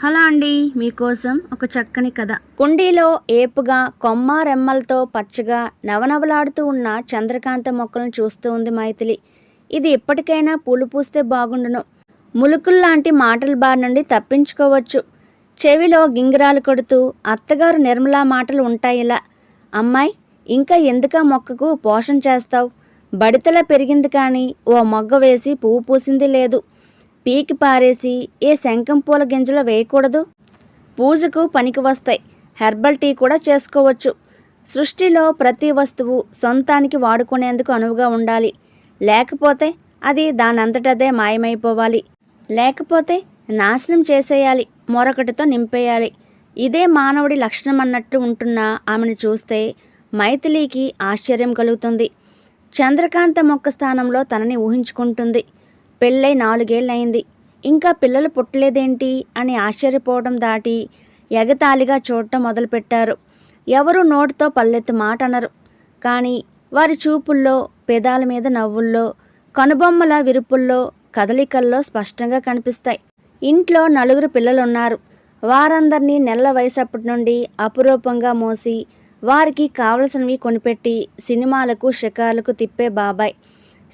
Hello అండి మీకోసం ఒక చక్కని కథ. కుండీలో ఏపుగా కొమ్మ రెమ్మలతో పచ్చగా నవనవలాడుతూ ఉన్న చంద్రకాంత మొక్కలను చూస్తూ ఉంది మైథిలి. ఇది ఇప్పటికైనా పూలు పూస్తే బాగుండును. ములుకుల్లాంటి మాటల బారి నుండి తప్పించుకోవచ్చు. చెవిలో గింగిరాలు కొడుతూ అత్తగారు నిర్మలా మాటలు ఉంటాయిలా అమ్మాయి ఇంకా ఎందుక మొక్కకు పోషణ చేస్తావు? బడితలా పెరిగింది కానీ ఓ మొగ్గ వేసి పువ్వు పూసింది లేదు. పీకి పారేసి ఏ శంఖం పూల గింజలు వేయకూడదు? పూజకు పనికి వస్తాయి. హెర్బల్ టీ కూడా చేసుకోవచ్చు. సృష్టిలో ప్రతి వస్తువు సొంతానికి వాడుకునేందుకు అనువుగా ఉండాలి. లేకపోతే అది దానంతటదే మాయమైపోవాలి. లేకపోతే నాశనం చేసేయాలి. మరొకటితో నింపేయాలి. ఇదే మానవుడి లక్షణం అన్నట్టు ఉంటున్న ఆమెను చూస్తే మైథిలీకి ఆశ్చర్యం కలుగుతుంది. చంద్రకాంత మొక్క స్థానంలో తనని ఊహించుకుంటుంది. పెళ్ళై నాలుగేళ్ళయింది. ఇంకా పిల్లలు పుట్టలేదేంటి? అని ఆశ్చర్యపోవడం దాటి ఎగతాళిగా చూడటం మొదలుపెట్టారు. ఎవరు నోటితో పల్లెత్తు మాట అనరు కానీ వారి చూపుల్లో పెదాల మీద నవ్వుల్లో కనుబొమ్మల విరుపుల్లో కదలికల్లో స్పష్టంగా కనిపిస్తాయి. ఇంట్లో నలుగురు పిల్లలున్నారు. వారందరినీ నెలల వయసప్పటి నుండి అపురూపంగా మోసి వారికి కావలసినవి కొనిపెట్టి సినిమాలకు షికార్లకు తిప్పే బాబాయ్.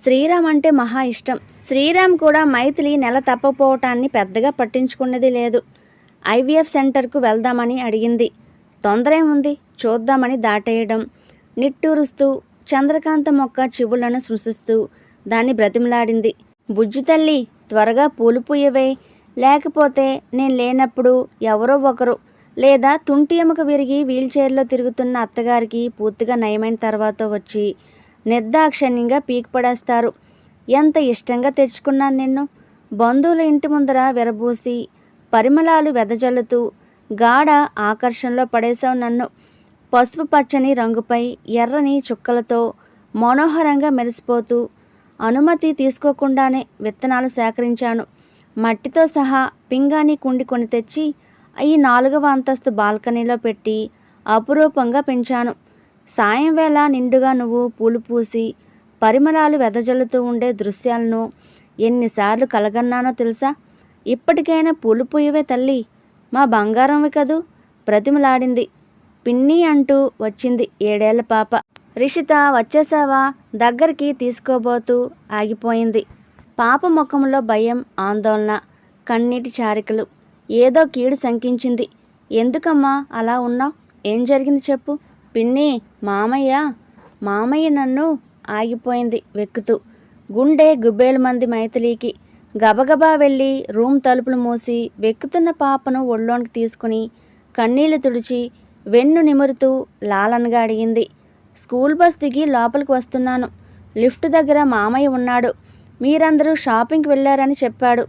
శ్రీరామ్ అంటే మహా ఇష్టం. శ్రీరామ్ కూడా మైథిలి నెల తప్పపోవటాన్ని పెద్దగా పట్టించుకున్నది లేదు. ఐవీఎఫ్ సెంటర్కు వెళ్దామని అడిగింది. తొందర ఏముంది చూద్దామని దాటేయడం. నిట్టూరుస్తూ చంద్రకాంత మొక్క చివులను సృశిస్తూ దాన్ని బ్రతిమలాడింది. బుజ్జి తల్లి త్వరగా పూలు పూయవే. లేకపోతే నేను లేనప్పుడు ఎవరో ఒకరు లేదా తుంటి ఎముక విరిగి వీల్చైర్లో తిరుగుతున్న అత్తగారికి పూర్తిగా నయమైన తర్వాత వచ్చి నిర్దాక్షణ్యంగా పీకిపడేస్తారు. ఎంత ఇష్టంగా తెచ్చుకున్నాను నిన్ను? బంధువుల ఇంటి ముందర విరబూసి పరిమళాలు వెదజల్లుతూ గాఢ ఆకర్షణలో పడేశావు నన్ను. పసుపు పచ్చని రంగుపై ఎర్రని చుక్కలతో మనోహరంగా మెరిసిపోతూ అనుమతి తీసుకోకుండానే విత్తనాలు సేకరించాను. మట్టితో సహా పింగాణి కుండి కొని తెచ్చి ఈ నాలుగవ అంతస్తు బాల్కనీలో పెట్టి అపురూపంగా పెంచాను. సాయం వేళ నిండుగా నువ్వు పూలు పూసి పరిమళాలు వెదజల్లుతూ ఉండే దృశ్యాలను ఎన్నిసార్లు కలగన్నానో తెలుసా? ఇప్పటికైనా పూలు పూయవే తల్లి. మా బంగారంవి కదూ? ప్రతిమలాడింది. పిన్ని అంటూ వచ్చింది ఏడేళ్ళ పాప. రిషిత వచ్చేసావా దగ్గరికి తీసుకోబోతూ ఆగిపోయింది. పాప ముఖంలో భయం ఆందోళన కన్నీటి చారికలు. ఏదో కీడు శంకించింది. ఎందుకమ్మా అలా ఉన్నావు? ఏం జరిగింది చెప్పు. పిన్ని మామయ్య మామయ్య నన్ను ఆగిపోయింది వెక్కుతూ. గుండె గుబ్బేలు మంది మైథిలికి. గబగబా వెళ్ళి రూమ్ తలుపులు మూసి వెక్కుతున్న పాపను ఒళ్ళోనికి తీసుకుని కన్నీళ్ళు తుడిచి వెన్ను నిమురుతూ లాలనగా అడిగింది. స్కూల్ బస్ దిగి లోపలికి వస్తున్నాను. లిఫ్ట్ దగ్గర మామయ్య ఉన్నాడు. మీరందరూ షాపింగ్కి వెళ్ళారని చెప్పాడు.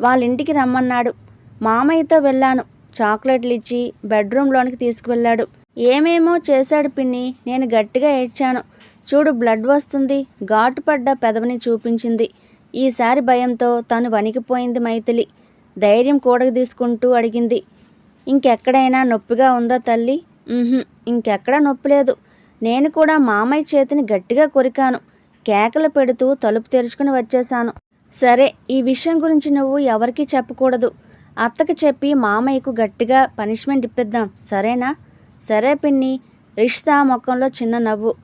వాళ్ళ ఇంటికి రమ్మన్నాడు. మామయ్యతో వెళ్ళాను. చాక్లెట్లు ఇచ్చి బెడ్రూమ్లోనికి తీసుకువెళ్ళాడు. ఏమేమో చేశాడు పిన్ని నేను గట్టిగా ఏడ్చాను. చూడు బ్లడ్ వస్తుంది ఘాటుపడ్డ పెదవిని చూపించింది. ఈసారి భయంతో తను వణికిపోయింది మైథిలి. ధైర్యం కూడకు తీసుకుంటూ అడిగింది. ఇంకెక్కడైనా నొప్పిగా ఉందా తల్లి? ఇంకెక్కడా నొప్పి లేదు. నేను కూడా మామయ్య చేతిని గట్టిగా కొరికాను. కేకలు పెడుతూ తలుపు తెరుచుకుని వచ్చేశాను. సరే ఈ విషయం గురించి నువ్వు ఎవరికీ చెప్పకూడదు. అత్తకి చెప్పి మామయ్యకు గట్టిగా పనిష్మెంట్ ఇప్పిద్దాం సరేనా? సరే పిన్ని. రిషిత ముఖంలో చిన్న నవ్వు.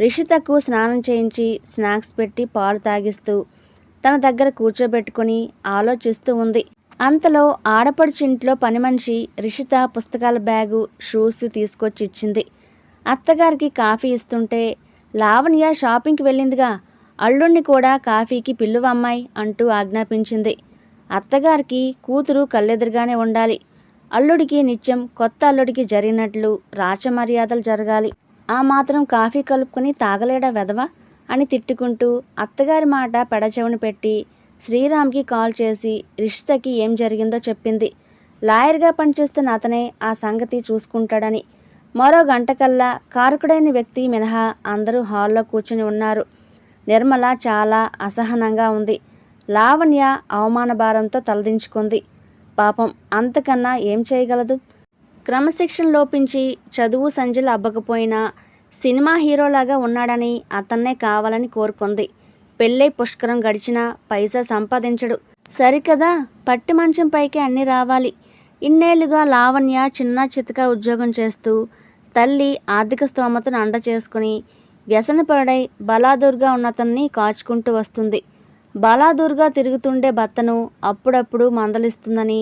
రిషితకు స్నానం చేయించి స్నాక్స్ పెట్టి పాలు తాగిస్తూ తన దగ్గర కూర్చోబెట్టుకుని ఆలోచిస్తూ ఉంది. అంతలో ఆడపడుచింట్లో పని మనిషి రిషిత పుస్తకాల బ్యాగు షూస్ తీసుకొచ్చి ఇచ్చింది. అత్తగారికి కాఫీ ఇస్తుంటే లావణ్య షాపింగ్కి వెళ్ళిందిగా. అల్లుణ్ణి కూడా కాఫీకి పిల్లువమ్మాయి అంటూ ఆజ్ఞాపించింది. అత్తగారికి కూతురు కళ్ళెదురుగానే ఉండాలి. అల్లుడికి నిత్యం కొత్త అల్లుడికి జరిగినట్లు రాచమర్యాదలు జరగాలి. ఆ మాత్రం కాఫీ కలుపుకొని తాగలేడా వెధవ? అని తిట్టుకుంటూ అత్తగారి మాట పెడచెవిని పెట్టి శ్రీరామ్కి కాల్ చేసి రిషితకి ఏం జరిగిందో చెప్పింది. లాయర్గా పనిచేస్తున్న అతనే ఆ సంగతి చూసుకుంటాడని. మరో గంటకల్లా కారుకుడైన కారకుడైన వ్యక్తి మినహా అందరూ హాల్లో కూర్చుని ఉన్నారు. నిర్మల చాలా అసహనంగా ఉంది. లావణ్య అవమాన భారంతో తలదించుకుంది. పాపం అంతకన్నా ఏం చేయగలదు? క్రమశిక్షణ లోపించి చదువు సంజలు అబ్బకపోయినా సినిమా హీరోలాగా ఉన్నాడని అతన్నే కావాలని కోరుకుంది. పెళ్ళై పుష్కరం గడిచినా పైసా సంపాదించడు. సరికదా? పట్టి మంచం పైకి అన్నీ రావాలి. ఇన్నేళ్ళుగా లావణ్య చిన్న చితక ఉద్యోగం చేస్తూ తల్లి ఆర్థిక స్తోమతను అండ చేసుకుని వ్యసనపరుడై బలాదుర్గా ఉన్నతన్ని కాచుకుంటూ వస్తుంది. బలాదూర్గా తిరుగుతుండే భర్తను అప్పుడప్పుడు మందలిస్తుందని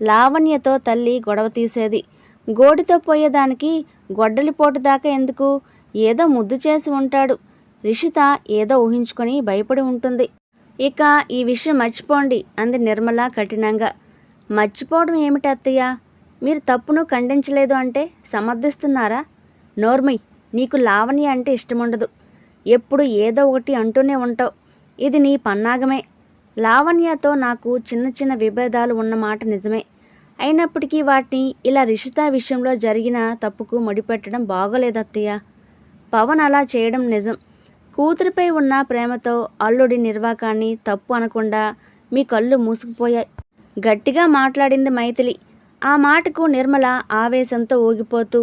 లావణ్యతో తల్లి గొడవ తీసేది. గోడితో పోయేదానికి గొడ్డలిపోటు దాకా ఎందుకు? ఏదో ముద్దు చేసి ఉంటాడు. రిషిత ఏదో ఊహించుకొని భయపడి ఉంటుంది. ఇక ఈ విషయం మర్చిపోండి అంది నిర్మల కఠినంగా. మర్చిపోవడం ఏమిటి అత్తయ్య? మీరు తప్పును ఖండించలేదు అంటే సమర్థిస్తున్నారా? నోర్మయ్ నీకు లావణ్య అంటే ఇష్టముండదు. ఎప్పుడు ఏదో ఒకటి అంటూనే ఉంటావు. ఇది నీ పన్నాగమే. లావణ్యతో నాకు చిన్న చిన్న విభేదాలు ఉన్నమాట నిజమే. అయినప్పటికీ వాటిని ఇలా రిషిత విషయంలో జరిగిన తప్పుకు ముడిపెట్టడం బాగోలేదత్తయ్య. పవన్ అలా చేయడం నిజం. కూతురిపై ఉన్న ప్రేమతో అల్లుడి నిర్వాకాన్ని తప్పు అనకుండా మీ కళ్ళు మూసుకుపోయాయి. గట్టిగా మాట్లాడింది మైథిలి. ఆ మాటకు నిర్మల ఆవేశంతో ఊగిపోతూ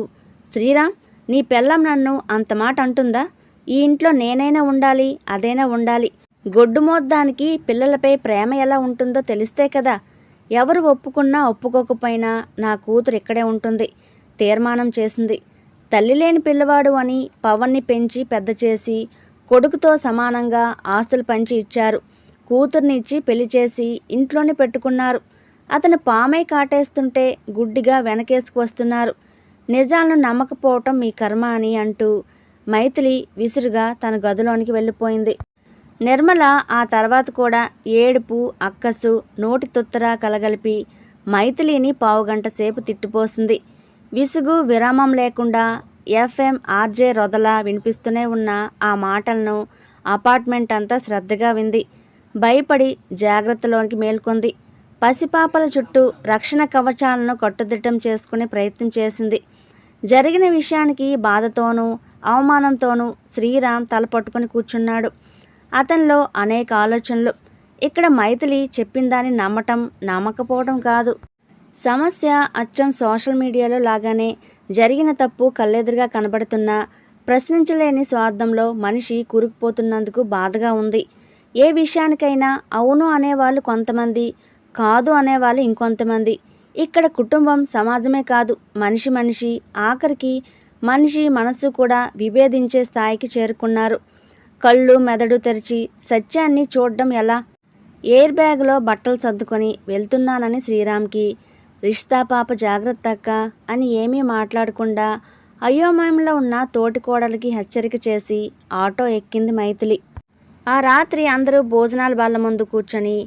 శ్రీరామ్ నీ పెళ్ళం నన్ను అంత మాట అంటుందా? ఈ ఇంట్లో నేనైనా ఉండాలి అదైనా ఉండాలి. గొడ్డు మోద్దానికి పిల్లలపై ప్రేమ ఎలా ఉంటుందో తెలిస్తే కదా. ఎవరు ఒప్పుకున్నా ఒప్పుకోకపోయినా నా కూతురు ఇక్కడే ఉంటుంది. తీర్మానం చేసింది. తల్లి లేని పిల్లవాడు అని పవన్ని పెంచి పెద్ద చేసి కొడుకుతో సమానంగా ఆస్తులు పంచి ఇచ్చారు. కూతుర్నిచ్చి పెళ్ళి చేసి ఇంట్లోనే పెట్టుకున్నారు. అతను పామై కాటేస్తుంటే గుడ్డిగా వెనకేసుకు వస్తున్నారు. నిజాలను నమ్మకపోవటం మీ కర్మ అని అంటూ మైథిలి విసురుగా తన గదిలోనికి వెళ్ళిపోయింది. నిర్మల ఆ తర్వాత కూడా ఏడుపు అక్కసు నోటి తుత్తర కలగలిపి మైథిలిని పావుగంట సేపు తిట్టిపోసింది. విసుగు విరామం లేకుండా ఎఫ్ఎం ఆర్జే రొదల వినిపిస్తూనే ఉన్న ఆ మాటలను అపార్ట్మెంట్ అంతా శ్రద్ధగా వింది. భయపడి జాగ్రత్తలోనికి మేల్కొంది. పసిపాపల చుట్టూ రక్షణ కవచాలను కట్టుదిట్టం చేసుకునే ప్రయత్నం చేసింది. జరిగిన విషయానికి బాధతోనూ అవమానంతోనూ శ్రీరామ్ తలపట్టుకుని కూర్చున్నాడు. అతనిలో అనేక ఆలోచనలు. ఇక్కడ మైథిలి చెప్పిన దాన్ని నమ్మటం నమ్మకపోవడం కాదు. సమస్య అచ్చం సోషల్ మీడియాలో లాగానే జరిగిన తప్పు కళ్ళెదురుగా కనబడుతున్నా ప్రశ్నించలేని స్వార్థంలో మనిషి కూరుకుపోతున్నందుకు బాధగా ఉంది. ఏ విషయానికైనా అవును అనేవాళ్ళు కొంతమంది కాదు అనేవాళ్ళు ఇంకొంతమంది. ఇక్కడ కుటుంబం సమాజమే కాదు మనిషి మనిషి. ఆఖరికి మనిషి మనస్సు కూడా విభేదించే స్థాయికి చేరుకున్నారు. కళ్ళు మెదడు తెరిచి సత్యాన్ని చూడడం ఎలా? ఎయిర్ బ్యాగ్లో బట్టలు సర్దుకొని వెళ్తున్నానని శ్రీరామ్కి రిష్తా పాప జాగ్రత్తక్క అని ఏమీ మాట్లాడకుండా అయోమయంలో ఉన్న తోటి కోడలికి హెచ్చరిక చేసి ఆటో ఎక్కింది మైథిలి. ఆ రాత్రి అందరూ భోజనాల బల్ల ముందు కూర్చొని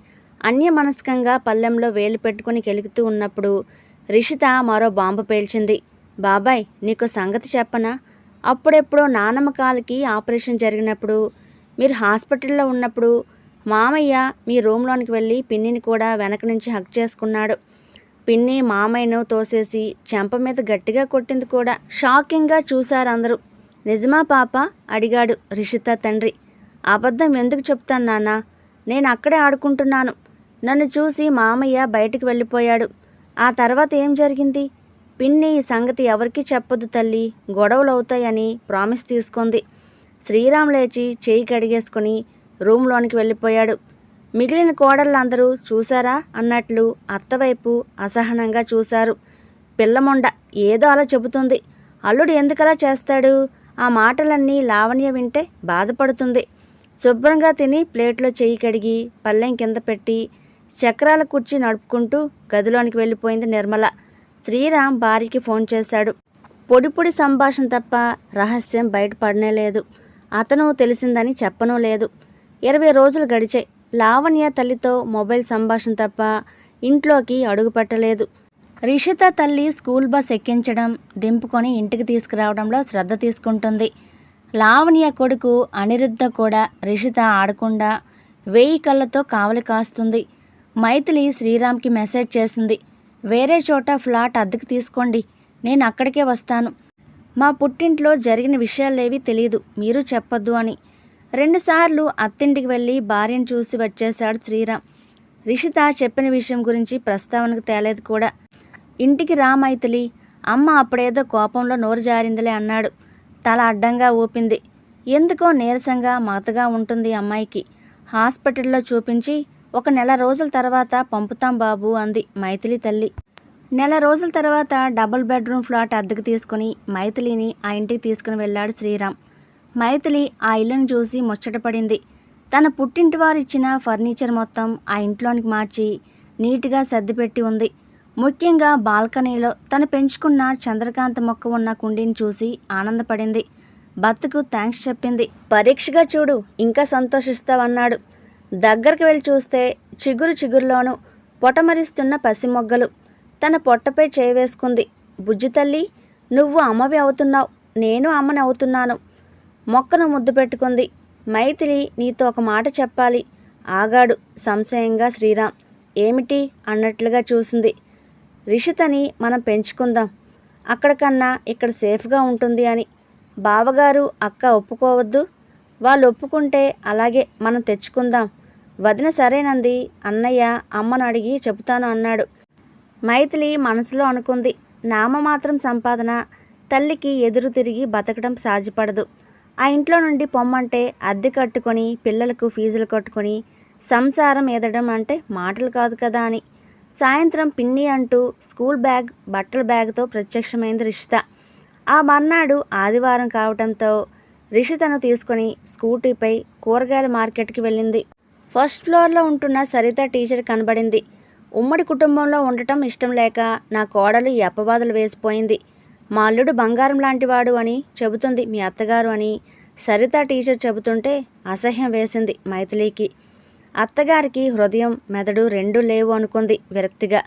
అన్యమనస్కంగా పల్లెంలో వేలు పెట్టుకుని కెలుగుతూ ఉన్నప్పుడు రిషిత మరో బాంబు పేల్చింది. బాబాయ్ నీకు సంగతి చెప్పనా? అప్పుడెప్పుడో నానమ్మ కాలికి ఆపరేషన్ జరిగినప్పుడు మీరు హాస్పిటల్లో ఉన్నప్పుడు మామయ్య మీ రూమ్లోనికి వెళ్ళి పిన్నిని కూడా వెనక నుంచి హక్ చేసుకున్నాడు. పిన్ని మామయ్యను తోసేసి చెంప మీద గట్టిగా కొట్టింది కూడా. షాకింగ్గా చూశారు అందరూ. నిజమా పాప? అడిగాడు రిషిత తండ్రి. అబద్ధం ఎందుకు చెప్తాను నాన్న? నేను అక్కడే ఆడుకుంటున్నాను. నన్ను చూసి మామయ్య బయటికి వెళ్ళిపోయాడు. ఆ తర్వాత ఏం జరిగింది? పిన్ని ఈ సంగతి ఎవరికీ చెప్పదు తల్లి. గొడవలు అవుతాయని ప్రామిస్ తీసుకుంది. శ్రీరామ్ లేచి చేయి కడిగేసుకుని రూమ్లోనికి వెళ్ళిపోయాడు. మిగిలిన కోడళ్ళందరూ చూశారా అన్నట్లు అత్తవైపు అసహనంగా చూశారు. పిల్లమొండ ఏదో అలా చెబుతుంది. అల్లుడు ఎందుకలా చేస్తాడు? ఆ మాటలన్నీ లావణ్య వింటే బాధపడుతుంది. శుభ్రంగా తిని ప్లేట్లో చేయి కడిగి పళ్ళెం కింద పెట్టి చక్రాల కుర్చీ నడుపుకుంటూ గదిలోనికి వెళ్ళిపోయింది నిర్మల. శ్రీరామ్ భార్యకి ఫోన్ చేశాడు. పొడి పొడి సంభాషణ తప్ప రహస్యం బయటపడనే లేదు. అతను తెలిసిందని చెప్పనూ లేదు. ఇరవై రోజులు గడిచాయి. లావణ్య తల్లితో మొబైల్ సంభాషణ తప్ప ఇంట్లోకి అడుగుపెట్టలేదు. రిషిత తల్లి స్కూల్ బస్ ఎక్కించడం దింపుకొని ఇంటికి తీసుకురావడంలో శ్రద్ధ తీసుకుంటుంది. లావణ్య కొడుకు అనిరుద్ధ కూడా రిషిత ఆడకుండా వేయి కళ్ళతో కావలి కాస్తుంది. మైథిలి శ్రీరామ్కి మెసేజ్ చేసింది. వేరే చోట ఫ్లాట్ అద్దెకు తీసుకోండి. నేను అక్కడికే వస్తాను. మా పుట్టింట్లో జరిగిన విషయాలేవి తెలియదు మీరు చెప్పొద్దు అని. రెండుసార్లు అత్తింటికి వెళ్ళి భార్యను చూసి వచ్చేశాడు శ్రీరామ్. రిషిత చెప్పిన విషయం గురించి ప్రస్తావనకు తేలేదు కూడా. ఇంటికి రా అమ్మ అప్పుడేదో కోపంలో నోరు జారిందిలే అన్నాడు. తల అడ్డంగా ఊపింది. ఎందుకో నీరసంగా మతగా ఉంటుంది అమ్మాయికి. హాస్పిటల్లో చూపించి ఒక నెల రోజుల తర్వాత పంపుతాం బాబు అంది మైథిలి తల్లి. నెల రోజుల తర్వాత డబుల్ బెడ్రూమ్ ఫ్లాట్ అద్దెకు తీసుకుని మైథిలిని ఆ ఇంటికి తీసుకుని వెళ్ళాడు శ్రీరామ్. మైథిలి ఆ ఇల్లును చూసి ముచ్చటపడింది తన పుట్టింటి వారు ఇచ్చిన ఫర్నిచర్ మొత్తం ఆ ఇంట్లోనికి మార్చి నీట్గా సర్దిపెట్టి ఉంది. ముఖ్యంగా బాల్కనీలో తను పెంచుకున్న చంద్రకాంత మొక్క ఉన్న కుండీని చూసి ఆనందపడింది. భర్తకు థ్యాంక్స్ చెప్పింది. పరీక్షగా చూడు ఇంకా సంతోషిస్తావన్నాడు. దగ్గరికి వెళ్ళి చూస్తే చిగురు చిగురులోనూ పొటమరిస్తున్న పసిమొగ్గలు తన పొట్టపై చేయి వేసుకుంది. బుజ్జి తల్లి నువ్వు అమ్మవి అవుతున్నావు. నేను అమ్మని అవుతున్నాను. మొక్కను ముద్దు పెట్టుకుంది. మైథిలి నీతో ఒక మాట చెప్పాలి. ఆగాడు సంశయంగా శ్రీరామ్. ఏమిటి? అన్నట్లుగా చూసింది. రిషితని మనం పెంచుకుందాం. అక్కడికన్నా ఇక్కడ సేఫ్గా ఉంటుంది అని. బావగారు అక్క ఒప్పుకోవద్దు. వాళ్ళు ఒప్పుకుంటే అలాగే మనం తెచ్చుకుందాం. వదిన సరేనంది అన్నయ్య అమ్మను అడిగి చెబుతాను అన్నాడు. మైథిలి మనసులో అనుకుంది నామమాత్రం సంపాదన తల్లికి ఎదురు తిరిగి బతకడం సాధ్యపడదు. ఆ ఇంట్లో నుండి పొమ్మంటే అద్దె కట్టుకొని పిల్లలకు ఫీజులు కట్టుకొని సంసారం ఎదడం అంటే మాటలు కాదు కదా అని. సాయంత్రం పిన్ని అంటూ స్కూల్ బ్యాగ్ బట్టల బ్యాగ్తో ప్రత్యక్షమైంది రిషిత. ఆ మర్నాడు ఆదివారం కావడంతో రిషితను తీసుకొని స్కూటీపై కూరగాయల మార్కెట్కి వెళ్ళింది. ఫస్ట్ ఫ్లోర్లో ఉంటున్న సరిత టీచర్ కనబడింది. ఉమ్మడి కుటుంబంలో ఉండటం ఇష్టం లేక నా కోడలు ఈ వేసిపోయింది. మా అల్లుడు బంగారం లాంటివాడు అని చెబుతుంది మీ అత్తగారు అని సరిత టీచర్ చెబుతుంటే అసహ్యం వేసింది మైథిలీకి. అత్తగారికి హృదయం మెదడు రెండూ లేవు అనుకుంది విరక్తిగా.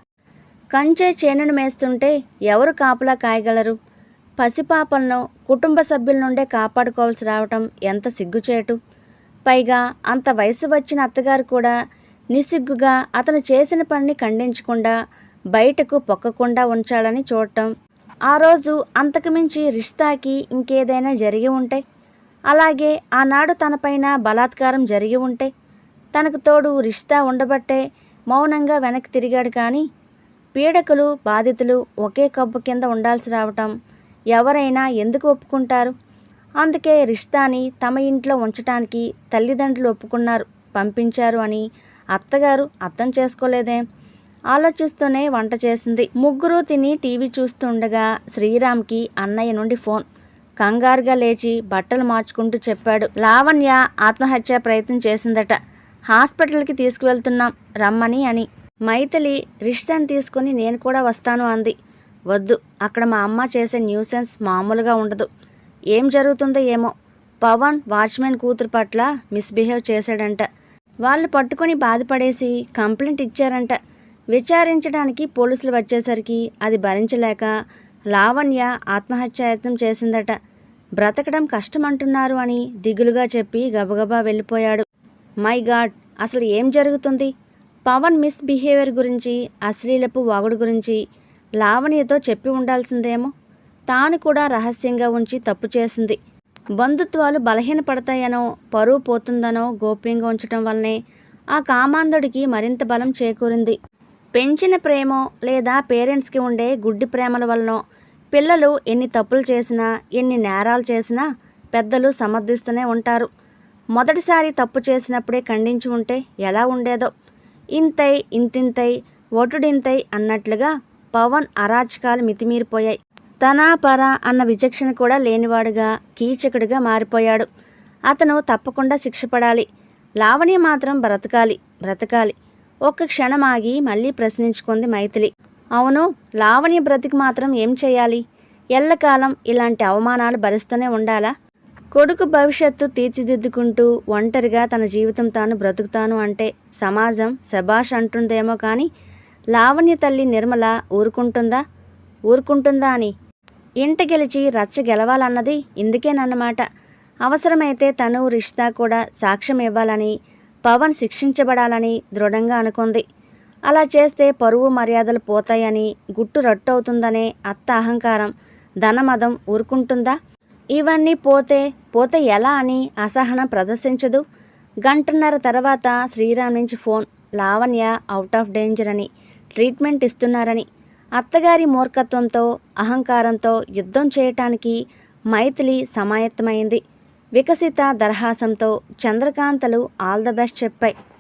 కంచే చేనును మేస్తుంటే ఎవరు కాపలా కాయగలరు? పసిపాపలను కుటుంబ సభ్యుల నుండే కాపాడుకోవాల్సి రావటం ఎంత సిగ్గుచేటు? పైగా అంత వయసు వచ్చిన అత్తగారు కూడా నిసిగ్గుగా అతను చేసిన పనిని ఖండించకుండా బయటకు పొక్కకుండా ఉంచాలని చూడటం. ఆ రోజు అంతకుమించి రిష్తాకి ఇంకేదైనా జరిగి ఉంటే అలాగే ఆనాడు తనపైన బలాత్కారం జరిగి ఉంటే తనకు తోడు రిష్తా ఉండబట్టే మౌనంగా వెనక్కి తిరిగాడు కానీ పీడకులు బాధితులు ఒకే కబ్బు కింద ఉండాల్సి రావటం ఎవరైనా ఎందుకు ఒప్పుకుంటారు? అందుకే రిష్తాని తమ ఇంట్లో ఉంచటానికి తల్లిదండ్రులు ఒప్పుకున్నారు పంపించారు అని అత్తగారు అర్థం చేసుకోలేదే. ఆలోచిస్తూనే వంట చేసింది. ముగ్గురు తిని టీవీ చూస్తుండగా శ్రీరామ్కి అన్నయ్య నుండి ఫోన్. కంగారుగా లేచి బట్టలు మార్చుకుంటూ చెప్పాడు. లావణ్య ఆత్మహత్య ప్రయత్నం చేసిందట. హాస్పిటల్కి తీసుకువెళ్తున్నాం రమ్మని అని. మైథిలి రిష్తాని తీసుకుని నేను కూడా వస్తాను అంది. వద్దు అక్కడ మా అమ్మ చేసే న్యూసెన్స్ మామూలుగా ఉండదు. ఏం జరుగుతుందో ఏమో. పవన్ వాచ్మెన్ కూతురు పట్ల మిస్బిహేవ్ చేశాడంట. వాళ్ళు పట్టుకొని బాధపడేసి కంప్లైంట్ ఇచ్చారంట. విచారించడానికి పోలీసులు వచ్చేసరికి అది భరించలేక లావణ్య ఆత్మహత్యాయత్నం చేసిందట. బ్రతకడం కష్టమంటున్నారు అని దిగులుగా చెప్పి గబగబా వెళ్ళిపోయాడు. మై గాడ్ అసలు ఏం జరుగుతుంది? పవన్ మిస్బిహేవియర్ గురించి అశ్లీలపు వాగుడు గురించి లావణ్యతో చెప్పి ఉండాల్సిందేమో. తాను కూడా రహస్యంగా ఉంచి తప్పు చేసింది. బంధుత్వాలు బలహీనపడతాయనో పరువు పోతుందనో గోప్యంగా ఉంచటం వల్లనే ఆ కామాంధుడికి మరింత బలం చేకూరింది. పెంచిన ప్రేమో లేదా పేరెంట్స్కి ఉండే గుడ్డి ప్రేమల వలనో పిల్లలు ఎన్ని తప్పులు చేసినా ఎన్ని నేరాలు చేసినా పెద్దలు సమర్థిస్తూనే ఉంటారు. మొదటిసారి తప్పు చేసినప్పుడే ఖండించి ఉంటే ఎలా ఉండేదో. ఇంతై ఇంతింతై ఒటుడింతై అన్నట్లుగా పవన్ అరాచకాలు మితిమీరిపోయాయి. తనా పర అన్న విచక్షణ కూడా లేనివాడుగా కీచకుడిగా మారిపోయాడు. అతను తప్పకుండా శిక్ష పడాలి లావణ్య మాత్రం బ్రతకాలి బ్రతకాలి. ఒక్క క్షణం ఆగి మళ్ళీ ప్రశ్నించుకుంది మైథిలి. అవును లావణ్య బ్రతికి మాత్రం ఏం చేయాలి? ఎల్లకాలం ఇలాంటి అవమానాలు భరిస్తూనే ఉండాలా? కొడుకు భవిష్యత్తు తీర్చిదిద్దుకుంటూ ఒంటరిగా తన జీవితం తాను బ్రతుకుతాను అంటే సమాజం శబాష్ అంటుందేమో కానీ లావణ్య తల్లి నిర్మల ఊరుకుంటుందా? ఊరుకుంటుందా అని ఇంట గెలిచి రచ్చ గెలవాలన్నది ఇందుకేనన్నమాట అవసరమైతే తను రిష్తా కూడా సాక్ష్యం ఇవ్వాలని పవన్ శిక్షించబడాలని దృఢంగా అనుకుంది. అలా చేస్తే పరువు మర్యాదలు పోతాయని గుట్టు రట్టవుతుందనే అత్త అహంకారం ధనమదం ఊరుకుంటుందా? ఇవన్నీ పోతే పోతే ఎలా అని అసహనం ప్రదర్శించదు. గంటన్నర తర్వాత శ్రీరామ్ నుంచి phone Lavanya out of danger అని ట్రీట్మెంట్ ఇస్తున్నారని. అత్తగారి మూర్ఖత్వంతో అహంకారంతో యుద్ధం చేయటానికి మైథిలి సమాయత్తమైంది. వికసిత దరహాసంతో చంద్రకాంతలు ఆల్ ద బెస్ట్ చెప్పాయి.